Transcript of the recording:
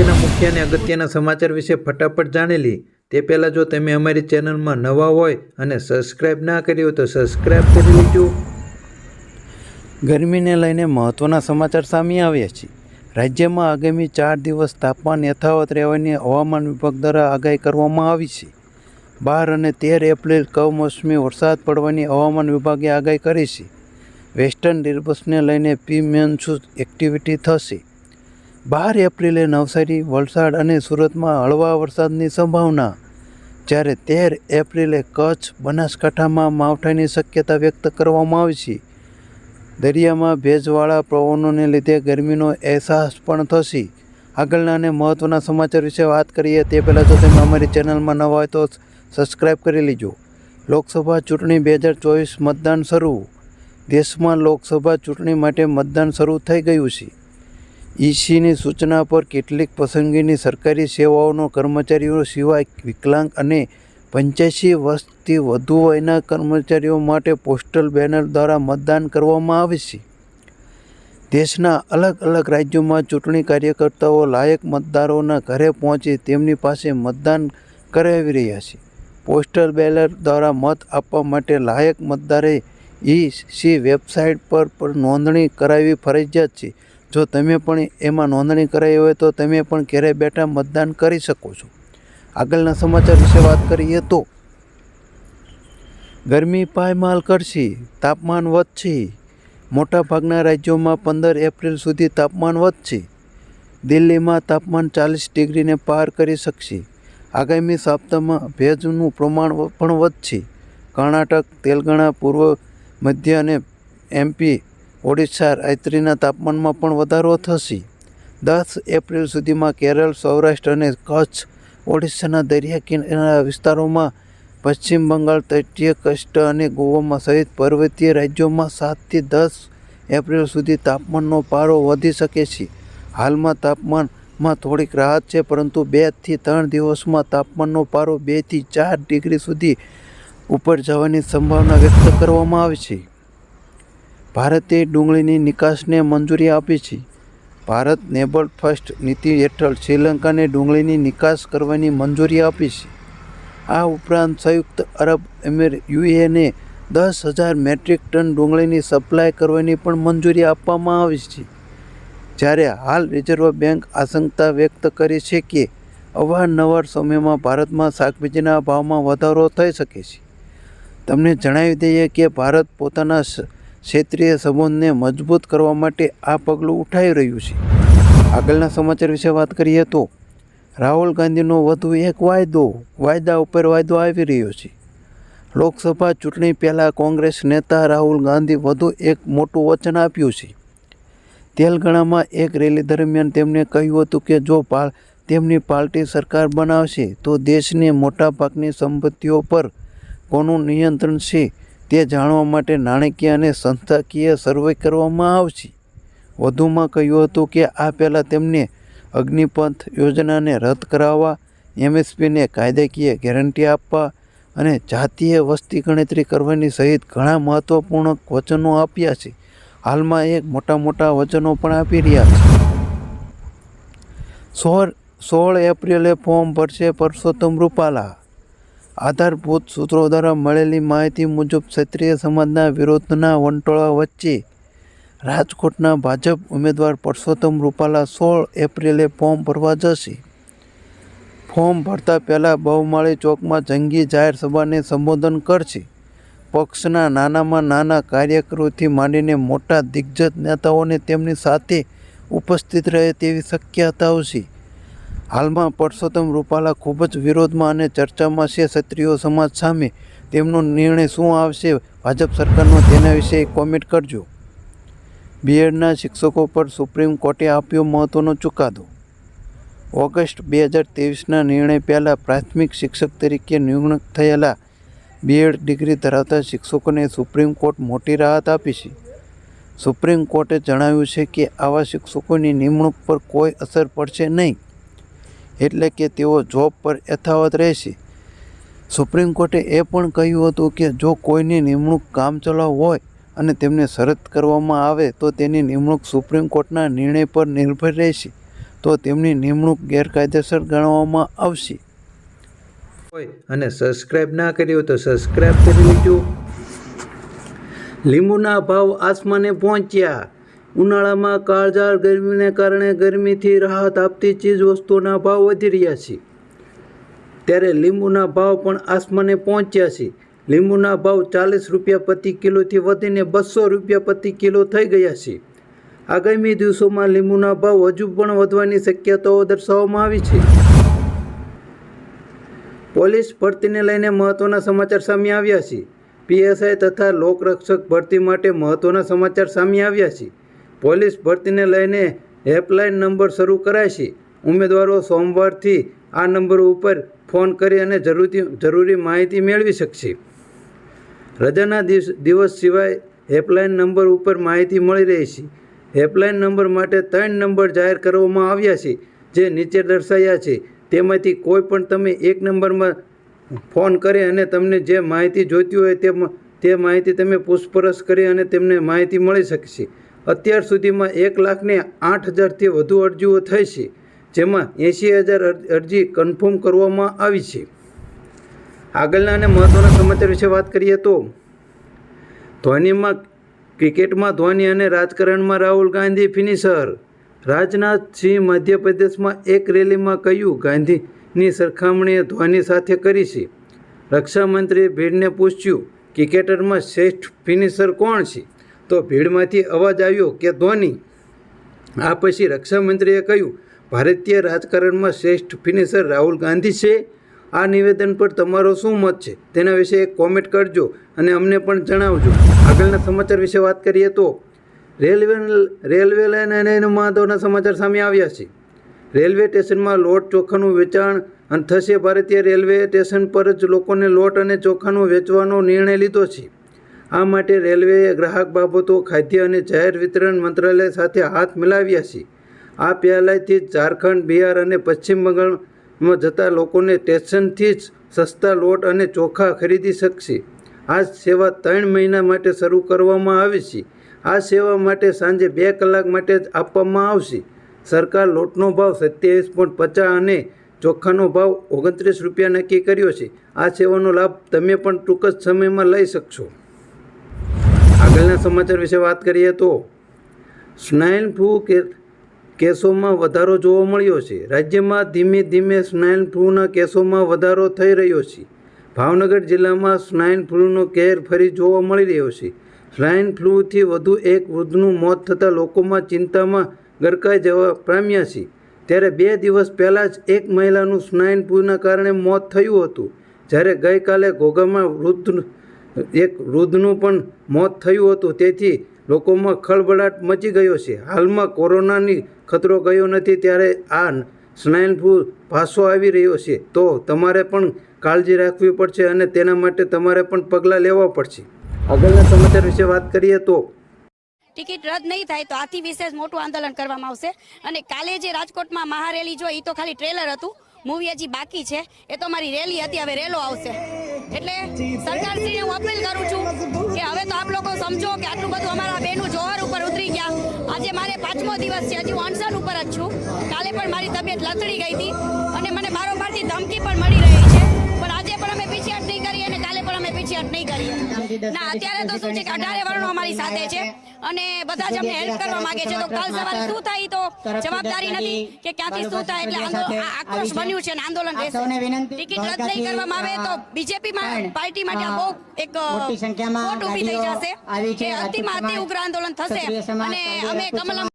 આજના મુખ્ય અને અગત્યના સમાચાર વિશે ફટાફટ જાણેલી તે પહેલાં જો તમે અમારી ચેનલમાં નવા હોય અને સબસ્ક્રાઈબ ના કરી હોય તો સબસ્ક્રાઈબ કરી લેજો. ગરમીને લઈને મહત્ત્વના સમાચાર સામે આવ્યા છે. રાજ્યમાં આગામી ચાર દિવસ તાપમાન યથાવત રહેવાની હવામાન વિભાગ દ્વારા આગાહી કરવામાં આવી છે. બાર અને તેર એપ્રિલ કમોસમી વરસાદ પડવાની હવામાન વિભાગે આગાહી કરી છે. વેસ્ટર્ન ડિસ્ટર્બન્સને લઈને પ્રી મોન્સૂન એક્ટિવિટી થશે. બાર એપ્રિલે નવસારી, વલસાડ અને સુરતમાં હળવા વરસાદની સંભાવના. જ્યારે તેર એપ્રિલે કચ્છ, બનાસકાંઠામાં માવઠાની શક્યતા વ્યક્ત કરવામાં આવી દરિયામાં ભેજવાળા પવનોને લીધે ગરમીનો અહેસાસ પણ થશે. આગળના અને મહત્ત્વના સમાચાર વિશે વાત કરીએ તે પહેલાં જો તમે અમારી ચેનલમાં નવા હોય તો સબસ્ક્રાઈબ કરી લેજો. લોકસભા ચૂંટણી બે હજાર ચોવીસ મતદાન શરૂ. દેશમાં લોકસભા ચૂંટણી માટે મતદાન શરૂ થઈ ગયું છે. ઈસીની સૂચના પર કેટલીક પસંદગીની સરકારી સેવાઓનો કર્મચારીઓ સિવાય વિકલાંગ અને પંચ્યાસી વર્ષથી વધુ વયના કર્મચારીઓ માટે પોસ્ટલ બેનર દ્વારા મતદાન કરવામાં આવે છે. દેશના અલગ અલગ રાજ્યોમાં ચૂંટણી કાર્યકર્તાઓ લાયક મતદારોના ઘરે પહોંચી તેમની પાસે મતદાન કરાવી રહ્યા છે. પોસ્ટલ બેનર દ્વારા મત આપવા માટે લાયક મતદારે ઈ સી વેબસાઇટ પર નોંધણી કરાવવી ફરજિયાત છે. જો તમે પણ એમાં નોંધણી કરાવી હોય તો તમે પણ ઘેરે બેઠા મતદાન કરી શકો છો. આગળના સમાચાર વિશે વાત કરીએ તો ગરમી પાયમાલ કરશે, તાપમાન વધશે. મોટાભાગના રાજ્યોમાં પંદર એપ્રિલ સુધી તાપમાન વધશે. દિલ્હીમાં તાપમાન ચાલીસ ડિગ્રીને પાર કરી શકશે. આગામી સપ્તાહમાં ભેજનું પ્રમાણ પણ વધશે. કર્ણાટક, તેલંગાણા, પૂર્વ મધ્ય અને એમપી ઓડિશા રાત્રિના તાપમાનમાં પણ વધારો થશે. દસ એપ્રિલ સુધીમાં કેરળ, સૌરાષ્ટ્ર અને કચ્છ ઓડિશાના દરિયા કિનારા વિસ્તારોમાં પશ્ચિમ બંગાળ, તટીય કષ્ટ અને ગોવામાં સહિત પર્વતીય રાજ્યોમાં સાતથી દસ એપ્રિલ સુધી તાપમાનનો પારો વધી શકે છે. હાલમાં તાપમાનમાં થોડીક રાહત છે, પરંતુ બેથી ત્રણ દિવસમાં તાપમાનનો પારો બેથી ચાર ડિગ્રી સુધી ઉપર જવાની સંભાવના વ્યક્ત કરવામાં આવી છે. ભારતે ડુંગળીની નિકાસને મંજૂરી આપી છે. ભારત નેબલ ફર્સ્ટ નીતિ હેઠળ શ્રીલંકાને ડુંગળીની નિકાસ કરવાની મંજૂરી આપી છે. આ ઉપરાંત સંયુક્ત અરબ એમિર યુએને દસ હજાર મેટ્રિક ટન ડુંગળીની સપ્લાય કરવાની પણ મંજૂરી આપવામાં આવી છે. જ્યારે હાલ રિઝર્વ બેંક આશંકા વ્યક્ત કરી છે કે અવારનવાર સમયમાં ભારતમાં શાકભાજીના ભાવમાં વધારો થઈ શકે છે. તમને જણાવી દઈએ કે ભારત પોતાના ક્ષેત્રીય સંબંધને મજબૂત કરવા માટે આ પગલું ઉઠાવી રહ્યું છે. આગળના સમાચાર વિશે વાત કરીએ તો, રાહુલ ગાંધીનો વધુ એક વાયદો, વાયદા ઉપર વાયદો આવી રહ્યો છે. લોકસભા ચૂંટણી પહેલાં કોંગ્રેસ નેતા રાહુલ ગાંધી વધુ એક મોટું વચન આપ્યું છે. તેલંગાણામાં એક રેલી દરમિયાન તેમણે કહ્યું હતું કે જો તેમની પાર્ટી સરકાર બનાવશે, તો દેશની મોટાભાગની સંપત્તિઓ પર કોનું નિયંત્રણ છે. તે જાણવા માટે નાણાકીય અને સંસ્થાકીય સર્વે કરવામાં આવશે. વધુમાં કહ્યું હતું કે આ પહેલાં તેમને અગ્નિપથ યોજનાને રદ કરાવવા, એમએસપીને કાયદાકીય ગેરંટી આપવા અને જાતીય વસ્તી ગણતરી કરવાની સહિત ઘણા મહત્વપૂર્ણ વચનો આપ્યા છે. હાલમાં એક મોટા મોટા વચનો પણ આપી રહ્યા છે. સોળ સોળ એપ્રિલે ફોર્મ ભરશે પરસોત્તમ રૂપાલા. આધારભૂત સૂત્રો દ્વારા મળેલી માહિતી મુજબ ક્ષત્રિય સમાજના વિરોધના વંટોળા વચ્ચે રાજકોટના ભાજપ ઉમેદવાર પરસોત્તમ રૂપાલા સોળ એપ્રિલે ફોર્મ ભરવા જશે. ફોર્મ ભરતા પહેલાં બહુમાળી ચોકમાં જંગી જાહેર સભાને સંબોધન કરશે. પક્ષના નાનામાં નાના કાર્યકરોથી માંડીને મોટા દિગ્ગજ નેતાઓને તેમની સાથે ઉપસ્થિત રહે તેવી શક્યતાઓ છે. હાલમાં પરસોત્તમ રૂપાલા ખૂબ જ વિરોધમાં અને ચર્ચામાં છે, ક્ષત્રિયો સમાજ સામે. તેમનો નિર્ણય શું આવશે? ભાજપ સરકારનો તેના વિશે કોમેન્ટ કરજો. બીએડના શિક્ષકો પર સુપ્રીમ કોર્ટે આપ્યો મહત્ત્વનો ચુકાદો. ઓગસ્ટ બે હજાર ત્રેવીસના નિર્ણય પહેલાં પ્રાથમિક શિક્ષક તરીકે નિમણૂક થયેલા બીએડ ડિગ્રી ધરાવતા શિક્ષકોને સુપ્રીમ કોર્ટ મોટી રાહત આપી છે. સુપ્રીમ કોર્ટે જણાવ્યું છે કે આવા શિક્ષકોની નિમણૂક પર કોઈ અસર પડશે નહીં. એટલે કે તેઓ જોબ પર યથાવત રહેશે. સુપ્રીમ કોર્ટે એ પણ કહ્યું હતું કે જો કોઈની નિમણૂક કામચલાઉ હોય અને તેમને શરત કરવામાં આવે તો તેની નિમણૂક સુપ્રીમ કોર્ટના નિર્ણય પર નિર્ભર રહેશે, તો તેમની નિમણૂક ગેરકાયદેસર ગણવામાં આવશે. હોય અને સબસ્ક્રાઈબ ના કર્યું તો સબસ્ક્રાઈબ કરી લેજો. લીંબુના ભાવ આસમાને પહોંચ્યા. ઉનાળામાં કાળઝાળ ગરમીને કારણે ગરમીથી રાહત આપતી ચીજ વસ્તુઓના ભાવ વધી રહ્યા છે. ત્યારે લીંબુના ભાવ પણ આસમાને પહોંચ્યા છે. લીંબુના ભાવ ચાલીસ રૂપિયા પ્રતિ કિલોથી વધીને બસો રૂપિયા પ્રતિ કિલો થઈ ગયા છે. આગામી દિવસોમાં લીંબુના ભાવ હજુ પણ વધવાની શક્યતાઓ દર્શાવવામાં આવી છે. પોલીસ ભરતીને લઈને મહત્વના સમાચાર સામે આવ્યા છે. પીએસઆઈ તથા લોકરક્ષક ભરતી માટે મહત્વના સમાચાર સામે આવ્યા છે. પોલીસ ભરતીને લઈને હેલ્પલાઇન નંબર શરૂ કરાય છે. ઉમેદવારો સોમવારથી આ નંબર ઉપર ફોન કરી અને જરૂરી જરૂરી માહિતી મેળવી શકશે. રજાના દિવસ દિવસ સિવાય હેલ્પલાઇન નંબર ઉપર માહિતી મળી રહી છે. હેલ્પલાઇન નંબર માટે ત્રણ નંબર જાહેર કરવામાં આવ્યા છે, જે નીચે દર્શાયા છે. તેમાંથી કોઈ પણ તમે એક નંબરમાં ફોન કરી અને તમને જે માહિતી જોઈતી હોય તે તે માહિતી તમે પૂછપરછ કરી અને તેમને માહિતી મળી શકશે. અત્યાર સુધીમાં એક લાખને આઠ હજારથી વધુ અરજીઓ થઈ છે, જેમાં એંશી હજાર અરજી કન્ફર્મ કરવામાં આવી છે. આગળના અને મહત્ત્વના સમાચાર વિશે વાત કરીએ તો, ધોનીમાં ક્રિકેટમાં ધોની અને રાજકારણમાં રાહુલ ગાંધી ફિનિશર. રાજનાથસિંહ મધ્યપ્રદેશમાં એક રેલીમાં કહ્યું, ગાંધીની સરખામણીએ ધોની સાથે કરી છે. રક્ષામંત્રીએ ભીડને પૂછ્યું, ક્રિકેટરમાં શ્રેષ્ઠ ફિનિશર કોણ છે? તો ભીડમાંથી અવાજ આવ્યો કે ધોની આ પછી રક્ષામંત્રીએ કહ્યું, ભારતીય રાજકારણમાં શ્રેષ્ઠ ફિનિશર રાહુલ ગાંધી છે. આ નિવેદન પર તમારો શું મત છે? તેના વિશે એક કોમેન્ટ કરજો અને અમને પણ જણાવજો. આગળના સમાચાર વિશે વાત કરીએ તો, રેલવે રેલવે લાઇન અને એના મહત્વના સમાચાર સામે આવ્યા છે. રેલવે સ્ટેશનમાં લોટ ચોખાનું વેચાણ અને થશે. ભારતીય રેલવે સ્ટેશન પર જ લોકોને લોટ અને ચોખાનું વેચવાનો નિર્ણય લીધો છે. આ માટે રેલવેએ ગ્રાહક બાબતો, ખાદ્ય અને જાહેર વિતરણ મંત્રાલય સાથે હાથ મિલાવ્યા છે. આ પહેલાંથી જ ઝારખંડ, બિહાર અને પશ્ચિમ બંગાળમાં જતા લોકોને સ્ટેશનથી જ સસ્તા લોટ અને ચોખા ખરીદી શકશે. આ સેવા ત્રણ મહિના માટે શરૂ કરવામાં આવી છે. આ સેવા માટે સાંજે બે કલાક માટે જ આપવામાં આવશે. સરકાર લોટનો ભાવ સત્યાવીસ પોઈન્ટ પચાસ અને ચોખાનો ભાવ ઓગણત્રીસ રૂપિયા નક્કી કર્યો છે. આ સેવાનો લાભ તમે પણ ટૂંક જ સમયમાં લઈ શકશો. આગળના સમાચાર વિશે વાત કરીએ તો સ્નાઇન ફ્લૂ કે કેસોમાં વધારો જોવા મળ્યો છે. રાજ્યમાં ધીમે ધીમે સ્નાઇન ફ્લૂના કેસોમાં વધારો થઈ રહ્યો છે. ભાવનગર જિલ્લામાં સ્નાઇન ફ્લૂનો કેર ફરી જોવા મળી રહ્યો છે. સ્વાઇન ફ્લૂથી વધુ એક વૃદ્ધનું મોત થતાં લોકોમાં ચિંતામાં ગરકાઈ જવા પામ્યા છે. ત્યારે બે દિવસ પહેલાં જ એક મહિલાનું સ્નાઇન ફ્લૂના કારણે મોત થયું હતું. જ્યારે ગઈકાલે ઘોઘામાં વૃદ્ધ એક વૃદ્ધનું પણ મોત થયું હતું. તેથી લોકોમાં ખળબળાટ મચી ગયો છે. હાલમાં કોરોનાની ખતરો ગયો નથી ત્યારે આ સ્નાઇન ફ્લૂ પાછો આવી રહ્યો છે. તો તમારે પણ કાળજી રાખવી પડશે અને તેના માટે તમારે પણ પગલાં લેવા પડશે. આગળના સમાચાર વિશે વાત કરીએ તો ટિકિટ રદ નહીં થાય તો આથી વિશેષ મોટું આંદોલન કરવામાં આવશે. અને કાલે જે રાજકોટમાં મહારેલી જોઈ એ તો ખાલી ટ્રેલર હતું. મૂવી હજી બાકી છે. એ તો મારી રેલી હતી, હવે રેલો આવશે. એટલે સરકારશ્રીને હું અપીલ કરું છું કે હવે તો આપ લોકો સમજો કે આટલું બધું અમારા બેનું જોહર ઉપર ઉતરી ગયા. આજે મારે પાંચમો દિવસ છે, હજી હું અણસર ઉપર જ છું. કાલે પણ મારી તબિયત લથડી ગઈ હતી અને મને બારોબારથી ધમકી પણ મળી રહી છે. પણ નહીં કરીએ ના અત્યારે તો શું છે કે અઢારે વર્ણો અમારી સાથે છે અને બધા જ અમને હેલ્પ કરવા માંગે છે. તો કાલ સવારે શું થાય તો જવાબદારી નથી કે ક્યાંથી શું થાય એટલે આક્રોશ બન્યું છે અને આંદોલન રહેશે ટિકિટ રદ નહીં કરવામાં આવે તો બીજેપી પાર્ટી માટે બહુ એક મોટી સંખ્યામાં ખોટ થઈ જશે. કે અતિ ઉગ્ર આંદોલન થશે અને અમે કમલમ